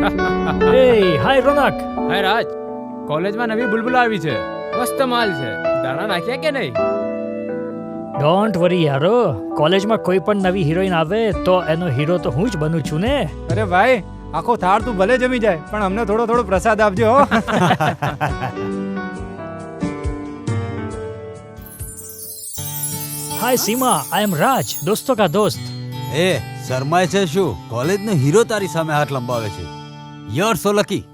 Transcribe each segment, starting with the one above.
એ હાય રોનક હાય રાજ કોલેજમાં નવી બુલબુલ આવી છે. મસ્ત માલ છે. દાણા નાખ્યા કે નહીં? ડોન્ટ વરી યારો. કોલેજમાં કોઈ પણ નવી હિરોઈન આવે તો એનો હીરો તો હું જ બનું છું ને. અરે ભાઈ આખો થાળ તું ભલે જમી જાય પણ અમને થોડો થોડો પ્રસાદ આપજો હો. હાય સીમા આઈ એમ રાજ દોસ્તો કા દોસ્ત? એ શરમાય છે શું? કોલેજનો હીરો તારી સામે હાથ લંબાવે છે. યોર સો લકી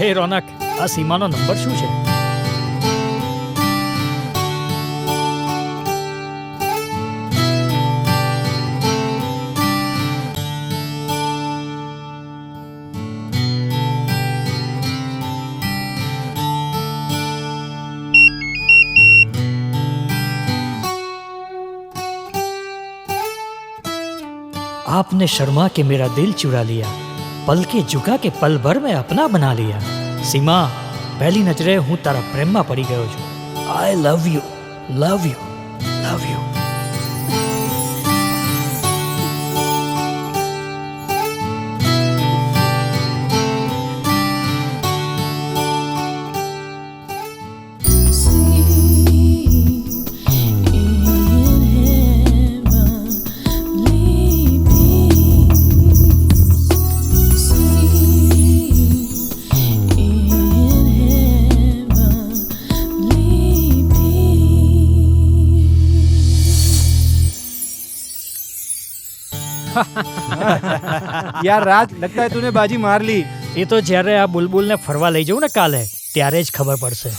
એ રોનક આ સીમાનો નંબર શું છે? आपने शर्मा के मेरा दिल चुरा लिया पल के झुका के पल भर में अपना बना लिया સીમા પહેલી નજરે હું તારા પ્રેમમાં પડી ગયો છું I love you love you love you યાર રાજ લગતા હે તૂને બાજી માર લી. એ તો જ્યારે આ બુલબુલને ફરવા લઈ જવું ને કાલે ત્યારે જ ખબર પડશે.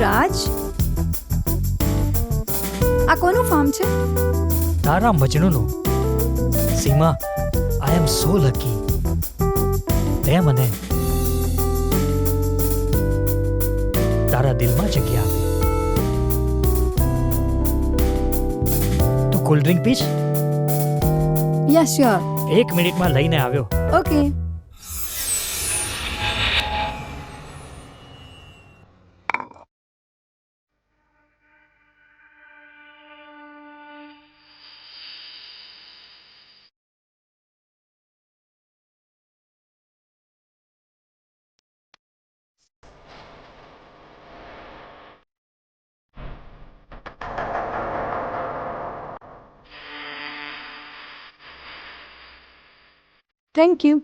રાજ? આ કોનું ફાર્મ છે? તારા મજનુનું. સીમા આઈ એમ સો લકી તે મને. તારા દિલમાં જગ્યા આપી. તું કોલ્ડ ડ્રિંક પીશ યસ શ્યોર એક મિનિટમાં લઈને આવ્યો. ઓકે થેન્ક યુ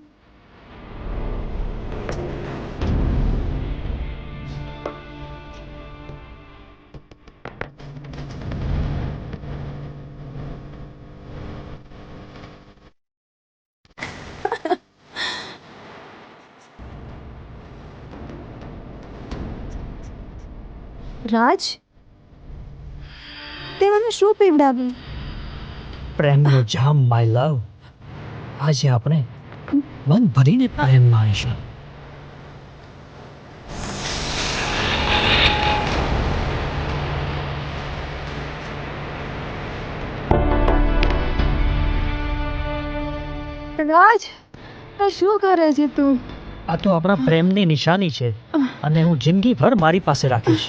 રાજ તે મને શું પીવડાવ્યું? પ્રેમનો જામ માય લવ આજે આપણે મન ભરીને પ્રેમ માણીશું રાજ શું કરે છે તું? આ તો આપણા પ્રેમની નિશાની છે. અને હું જિંદગીભર મારી પાસે રાખીશ.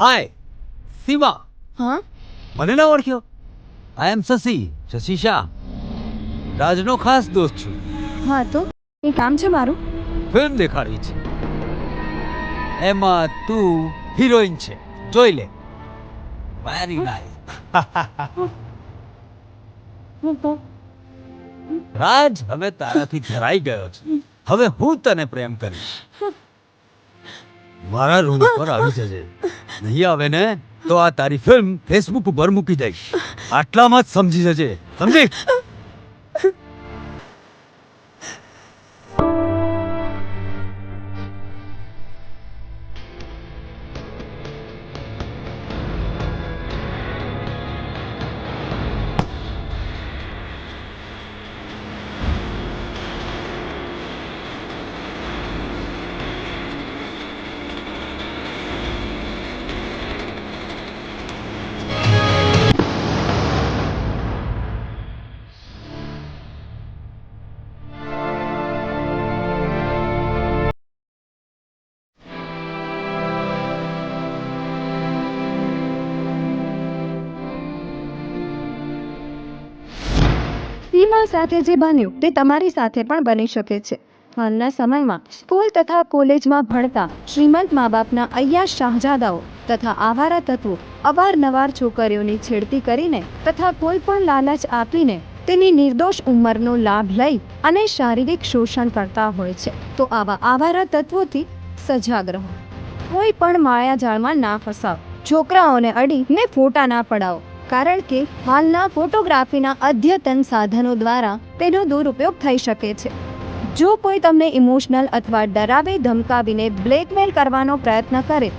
હાય સીમા હા? મને ના ઓળખ્યો. આઈ એમ શશી શશી શાહ રાજનો ખાસ દોસ્ત છું. હા તો એ કામ છે મારું? ફિલ્મ દેખાડવી છે. એમાં તું હિરોઈન છે. જોઈ લે. વેરી નાઇસ રાજ હવે તારાથી ધરાઈ ગયો છે. હવે હું તને પ્રેમ કરીશ. મારા રૂમ પર આવી જજે. નહીં આવે ને, તો આ તારી ફિલ્મ ફેસબુક ઉપર મૂકી દઈશ. આટલામાં જ સમજી જજે. સમજી? સાથે જે બન્યું, તે તમારી સાથે પણ બની શકે છે. હાલના સમયમાં, સ્કૂલ તથા કોલેજમાં ભણતા શ્રીમંત મા બાપના અયાશ શાહજાદાઓ તથા આવારા તત્વો અવારનવાર છોકરીઓની છેડતી કરીને તથા કોઈ પણ લાલચ આપીને તેની નિર્દોષ ઉંમરનો લાભ લઈ અને શારીરિક શોષણ કરતા હોય છે. તો આવા આવારા તત્વોથી સજાગ રહો. કોઈ પણ માયાજાળમાં ના ફસાવ. છોકરાઓને અડી ને ફોટા ના પડાવો. કારણ કે હાલના ફોટોગ્રાફીના અદ્યતન સાધનો દ્વારા તેનો દુરુપયોગ થઈ શકે છે. જો કોઈ તમને ઇમોશનલ અથવા ડરાવી ધમકાવીને બ્લેકમેલ કરવાનો પ્રયત્ન કરે,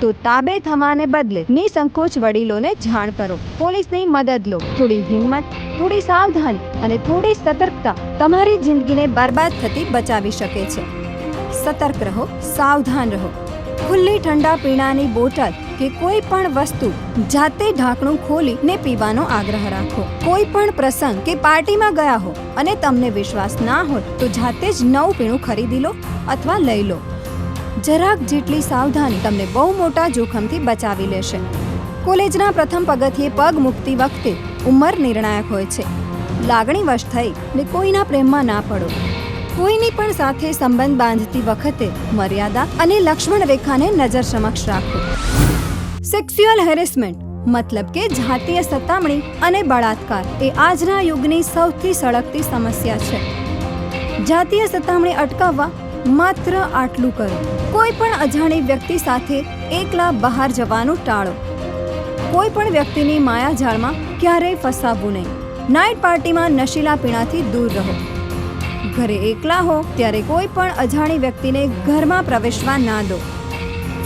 તો તાબે થવાને બદલે નિસંકોચ વડીલોને જાણ કરો. પોલીસની મદદ લો. થોડી હિંમત, થોડી સાવધાની અને થોડી સતર્કતા તમારી જિંદગીને બરબાદ થતી બચાવી શકે છે. સતર્ક રહો, સાવધાન રહો. ખુલ્લી ઠંડા પીણાની બોટલ કે કોઈ પણ વસ્તુ જાતે ઢાંકણું ખોલીને પીવાનો આગ્રહ રાખો. કોઈ પણ પ્રસંગ કે પાર્ટીમાં ગયા હો અને તમને વિશ્વાસ ના હોય તો જાતે જ નવું પીણું ખરીદી લો અથવા લઈ લો. જરાક જેટલી સાવધાની તમને બહુ મોટા જોખમથી બચાવી લેશે. કોલેજના પ્રથમ પગથિયે પગ મૂકતી વખતે ઉંમર નિર્ણાયક હોય છે. લાગણીવશ થઈ ને કોઈના પ્રેમમાં ના પડો. કોઈની પણ સાથે સંબંધ બાંધતી વખતે મર્યાદા અને લક્ષ્મણ રેખાને નજર સમક્ષ રાખો. સેક્સ્યુઅલ હેરેસમેન્ટ મતલબ કે જાતીય સતામણી અને બળાત્કાર એ આજના યુગની સૌથી સળગતી સમસ્યા છે જાતીય સતામણી અટકાવવા માત્ર આટલું કરો કોઈ પણ અજાણી વ્યક્તિ સાથે એકલા બહાર જવાનું ટાળો કોઈ પણ વ્યક્તિની માયાજાળમાં ક્યારેય ફસાવવું નહીં નાઇટ પાર્ટીમાં નશીલા પીણાથી દૂર રહો ઘરે એકલા હો ત્યારે કોઈ પણ અજાણી વ્યક્તિને ઘરમાં પ્રવેશવા ના દો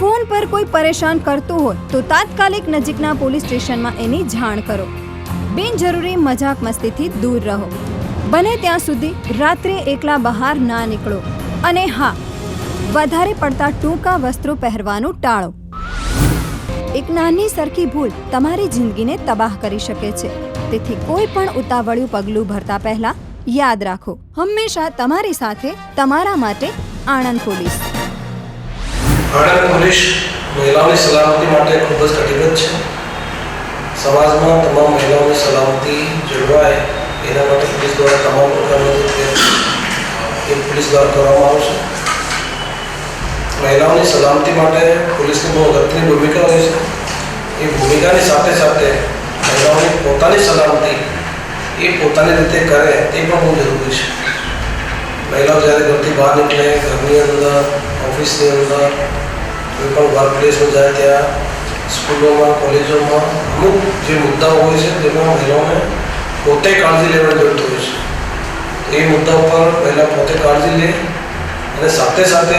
ફોન પર કોઈ પરેશાન કરતું હોય તો તાત્કાલિક નજીકના પોલીસ સ્ટેશનમાં એની જાણ કરો. બિનજરૂરી મજાક મસ્તીથી દૂર રહો. બને ત્યાં સુધી રાત્રે એકલા બહાર ના નીકળો. અને હા, વધારે પડતા ટૂંકા વસ્ત્રો પહેરવાનું ટાળો. એક નાની સરખી ભૂલ તમારી જિંદગીને તબાહ કરી શકે છે. તેથી કોઈ પણ ઉતાવળિયું પગલું ભરતા પહેલા યાદ રાખો. હંમેશા તમારી સાથે, તમારા માટે આણંદ પોલીસ. આણંદ પોલીસ મહિલાઓની સલામતી માટે ખૂબ જ કટિબદ્ધ છે સમાજમાં તમામ મહિલાઓની સલામતી જળવાય એના માટે પોલીસ દ્વારા તમામ પ્રકારનો જે પ્રયત્ન એ પોલીસ દ્વારા કરવામાં આવશે મહિલાઓની સલામતી માટે પોલીસની બહુ અગત્યની ભૂમિકા હોય છે। એ ભૂમિકાની સાથે સાથે મહિલાઓની પોતાની સલામતી, એ પોતાની રીતે કરે, તે પણ બહુ જરૂરી છે। મહિલાઓ જ્યારે ઘરથી બહાર નીકળે, ઘરની અંદર, ઓફિસની અંદર, કોઈ પણ વર્ક પ્લેસમાં જાય ત્યાં, સ્કૂલોમાં, કોલેજોમાં, અમુક જે મુદ્દાઓ હોય છે તેમાં મહિલાઓને પોતે કાળજી લેવાની જરૂર હોય છે. એ મુદ્દા ઉપર મહિલા પોતે કાળજી લે અને સાથે સાથે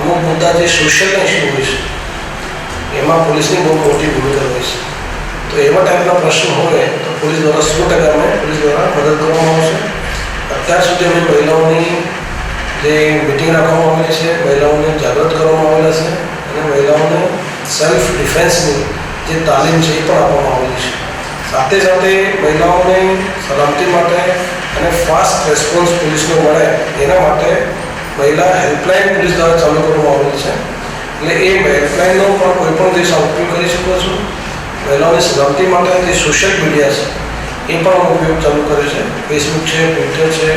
અમુક મુદ્દા જે સોશિયલ ઇસ્યુ હોય છે, એમાં પોલીસની બહુ મોટી ભૂમિકા હોય છે. તો એવા ટાઈપના પ્રશ્ન હોય તો પોલીસ દ્વારા સો ટકા પોલીસ દ્વારા મદદ કરવામાં આવશે. અત્યાર સુધી અમે મહિલાઓની જે મિટિંગ રાખવામાં આવેલી છે. મહિલાઓને જાગૃત કરવામાં આવેલા છે અને મહિલાઓને સેલ્ફ ડિફેન્સની જે તાલીમ છે એ પણ આપવામાં આવેલી છે. સાથે સાથે મહિલાઓને સલામતી માટે અને ફાસ્ટ રેસ્પોન્સ પોલીસનો મળે એના માટે મહિલા હેલ્પલાઇન પોલીસ દ્વારા ચાલુ કરવામાં આવેલી છે. એટલે એ હેલ્પલાઇનનો પણ કોઈ પણ દેશ ઉપયોગ કરી શકો છો. મહિલાઓની સલામતી માટે જે સોશિયલ મીડિયા છે એ પણ ઉપયોગ ચાલુ કરે છે. ફેસબુક છે ટ્વિટર છે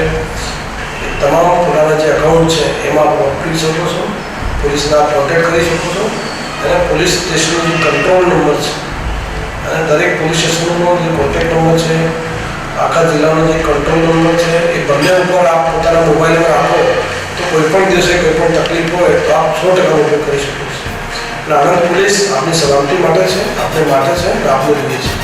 તમામ પોતાના જે અકાઉન્ટ છે, એમાં આપ શકો છો. પોલીસના કોન્ટેક્ટ કરી શકો છો. અને પોલીસ સ્ટેશનનો જે કંટ્રોલ નંબર છે, અને દરેક પોલીસ સ્ટેશનનો જે કોન્ટેક્ટ નંબર છે, આખા જિલ્લાનો જે કંટ્રોલ નંબર છે, એ બંને ઉપર આપ પોતાના મોબાઈલમાં આપો તો કોઈ પણ દિવસે કોઈ પણ તકલીફ હોય, તો આપ સો ટકા ઉપયોગ કરી શકો છો. એટલે આણંદ પોલીસ આપણી સલામતી માટે છે આપણે માટે છે આપણે જોઈએ છીએ